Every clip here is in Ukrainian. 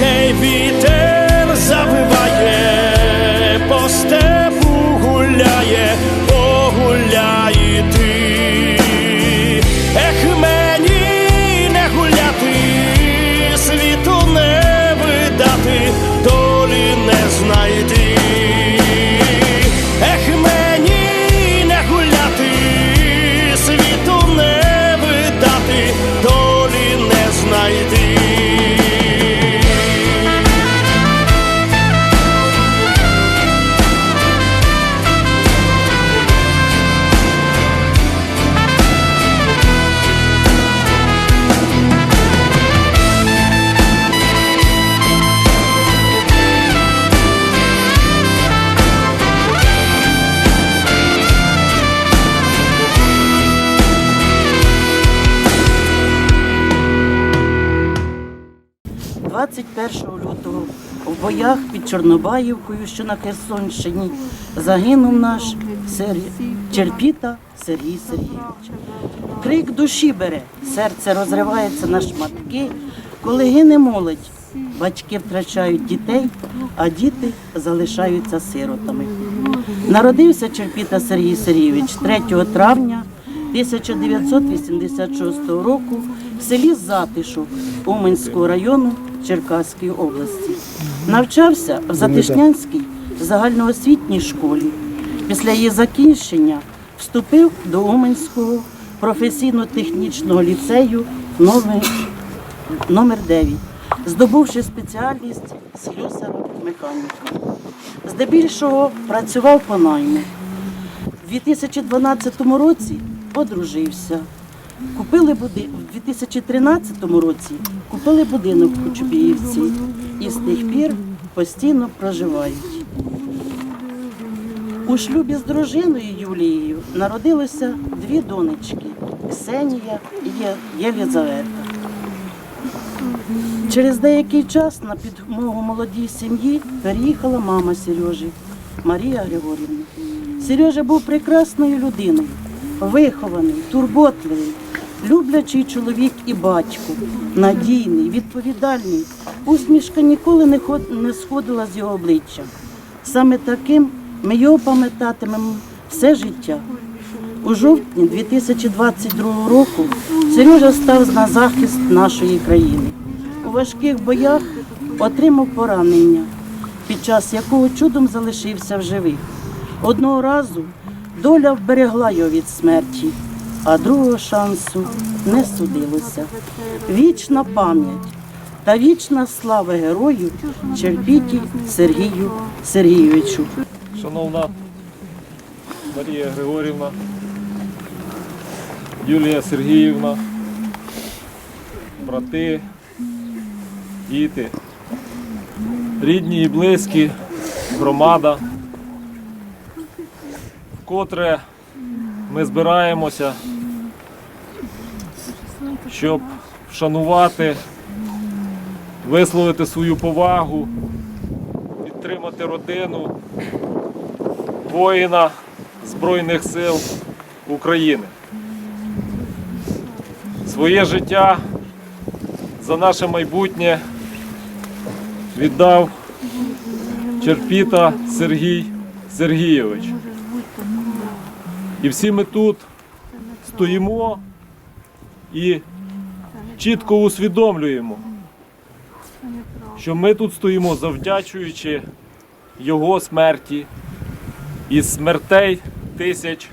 Гей, вітер завиває, по степу гуляє, 21 лютого в боях під Чорнобаївкою, що на Херсонщині, загинув наш Сер- Черпіта Сергій Сергійович. Крик душі бере, серце розривається на шматки, коли гине молодь. Батьки втрачають дітей, а діти залишаються сиротами. Народився Черпіта Сергій Сергійович 3 травня 1986 року в селі Затишок Уманського району Черкаської області. Навчався в Затишнянській загальноосвітній школі. Після її закінчення вступив до Уманського професійно-технічного ліцею номер, номер 9, здобувши спеціальність слюсара механіка. Здебільшого працював по найму. У 2012 році одружився. Купили буди... У 2013 році купили будинок у Чубіївці і з тих пір постійно проживають. У шлюбі з дружиною Юлією народилося дві донечки Ксенія і Єлізавета. Через деякий час на підмогу молодій сім'ї переїхала мама Сережі Марія Григорівна. Сережа був прекрасною людиною, вихований, турботливий, люблячий чоловік і батько, надійний, відповідальний. Усмішка ніколи не не сходила з його обличчя. Саме таким ми його пам'ятатимемо все життя. У жовтні 2022 року Сережа став на захист нашої країни. У важких боях отримав поранення, під час якого чудом залишився в живих. Одного разу доля вберегла його від смерті, а другого шансу не судилося. Вічна пам'ять та вічна слава герою Черпіті Сергію Сергійовичу. Шановна Марія Григорівна, Юлія Сергіївна, брати, діти, рідні і близькі, громада, вкотре ми збираємося, щоб вшанувати висловити свою повагу, підтримати родину воїна Збройних сил України. Своє життя за наше майбутнє віддав Черпіта Сергій Сергійович. І всі ми тут стоїмо і чітко усвідомлюємо, що ми тут стоїмо завдячуючи його смерті і смертей тисяч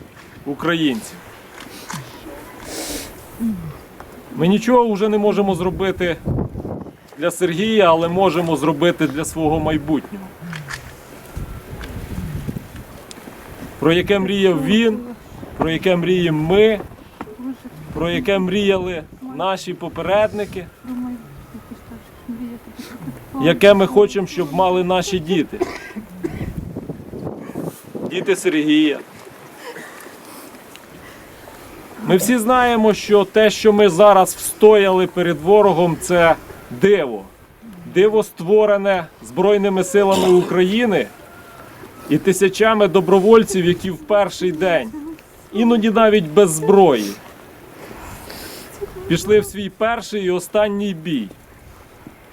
українців. Ми нічого вже не можемо зробити для Сергія, але можемо зробити для свого майбутнього. Про яке мріяв він, про яке мріємо ми, про яке мріяли наші попередники, яке ми хочемо, щоб мали наші діти. Діти Сергія. Ми всі знаємо, що те, що ми зараз встояли перед ворогом, це диво. Диво створене Збройними силами України і тисячами добровольців, які в перший день, іноді навіть без зброї, пішли в свій перший і останній бій,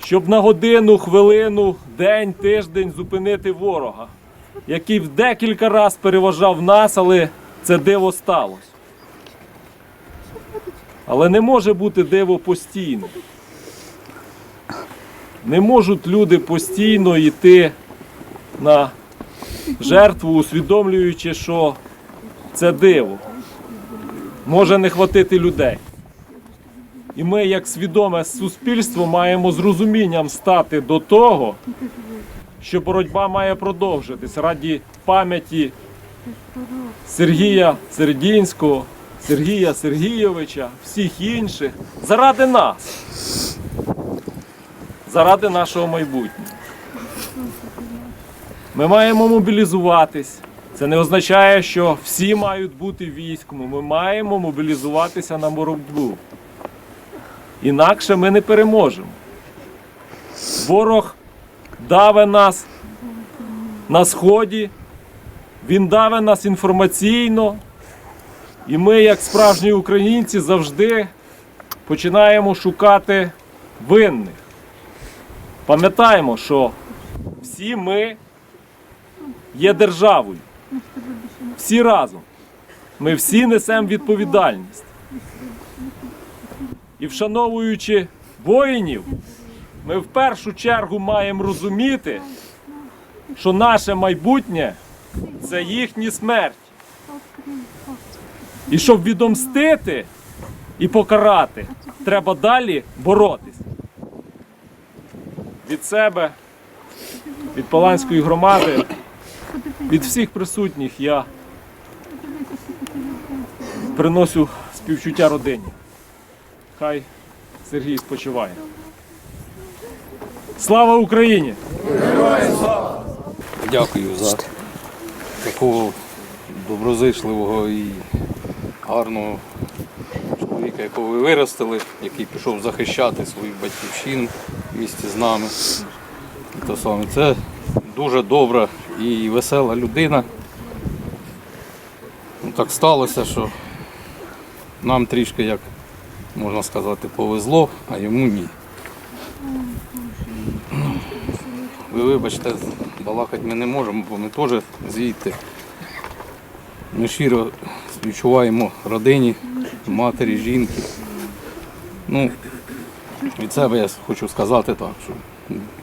щоб на годину, хвилину, день, тиждень зупинити ворога, який в декілька разів переважав нас, але це диво сталося. Але не може бути диво постійно. Не можуть люди постійно йти на жертву, усвідомлюючи, що це диво. Може не хватити людей. І ми, як свідоме суспільство, маємо з розумінням стати до того, що боротьба має продовжитись раді пам'яті Сергія Середінського, Сергія Сергійовича, всіх інших, заради нас, заради нашого майбутнього. Ми маємо мобілізуватись. Це не означає, що всі мають бути в війську. Ми маємо мобілізуватися на боротьбу. Інакше ми не переможемо. Ворог даве нас на сході, він даве нас інформаційно. І ми, як справжні українці, завжди починаємо шукати винних. Пам'ятаємо, що всі ми є державою. Всі разом. Ми всі несемо відповідальність. І вшановуючи воїнів, ми в першу чергу маємо розуміти, що наше майбутнє це їхня смерть. І щоб відомстити і покарати, треба далі боротись. Від себе, від Паланської громади, від всіх присутніх я приношу співчуття родині. Хай Сергій спочиває. Слава Україні! слава! Дякую за такого доброзичливого і гарного чоловіка, якого ви виростили, який пішов захищати свою батьківщину в місті з нами. І то саме. Це дуже добра і весела людина. Ну, так сталося, що нам трішки, як можна сказати, повезло, а йому ні. Ви вибачте, балакати ми не можемо, бо ми теж звідти. Ми щиро співчуваємо родині, матері, жінки. Ну, від себе я хочу сказати так, що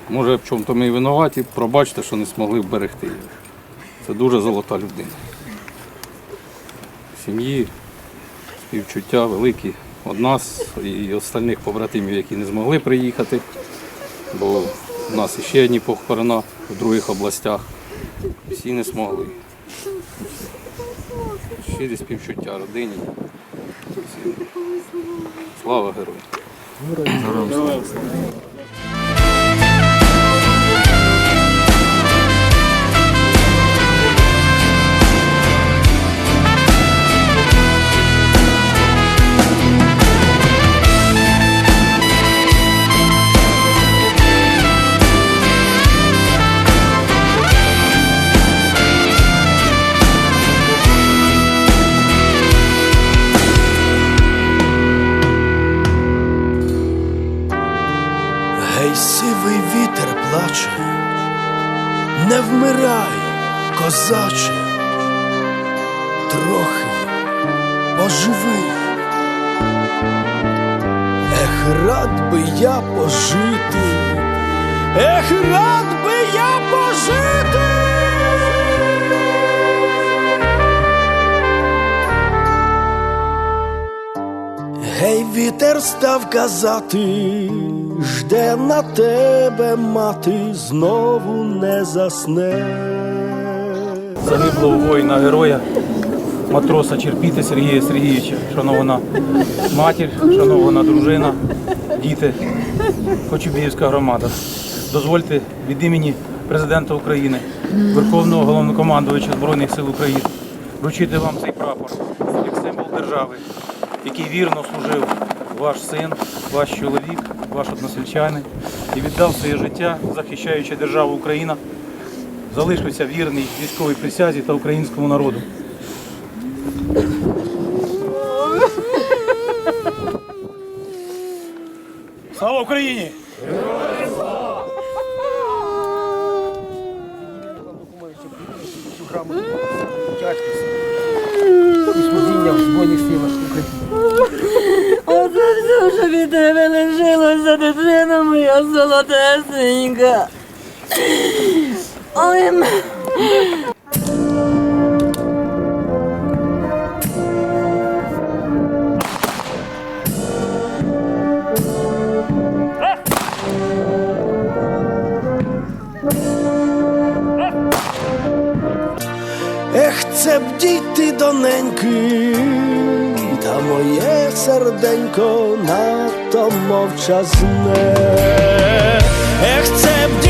може в чому-то ми і винуваті, пробачте, що не змогли вберегти її. Це дуже золота людина. Сім'ї, співчуття великі від нас і остальних побратимів, які не змогли приїхати, бо у нас ще одні похорона в других областях. Всі не змогли. Щирі співчуття родині. Слава героям! Не вмирай, козаче, трохи поживи. Ех, рад би я пожити, ех, рад би я пожити. Гей, вітер став казати, жде на тебе мати, знову не засне. загиблого воїна героя, матроса Черпіти Сергія Сергійовича, шанована матір, шанована дружина, діти, Кочубіївська громада. Дозвольте від імені президента України, Верховного головнокомандувача Збройних сил України вручити вам цей прапор як символ держави, який вірно служив ваш син, ваш чоловік, ваш односельчанин і віддав своє життя, захищаючи державу Україна залишився вірний військовій присязі та українському народу. Слава Україні! служіння в Збройних силах України. Від тебе лишилося, дитина моя золотесенька. Ой, м- Ех, це б дійти до неньки, та моє серденько надто мовчазне. Ех, це б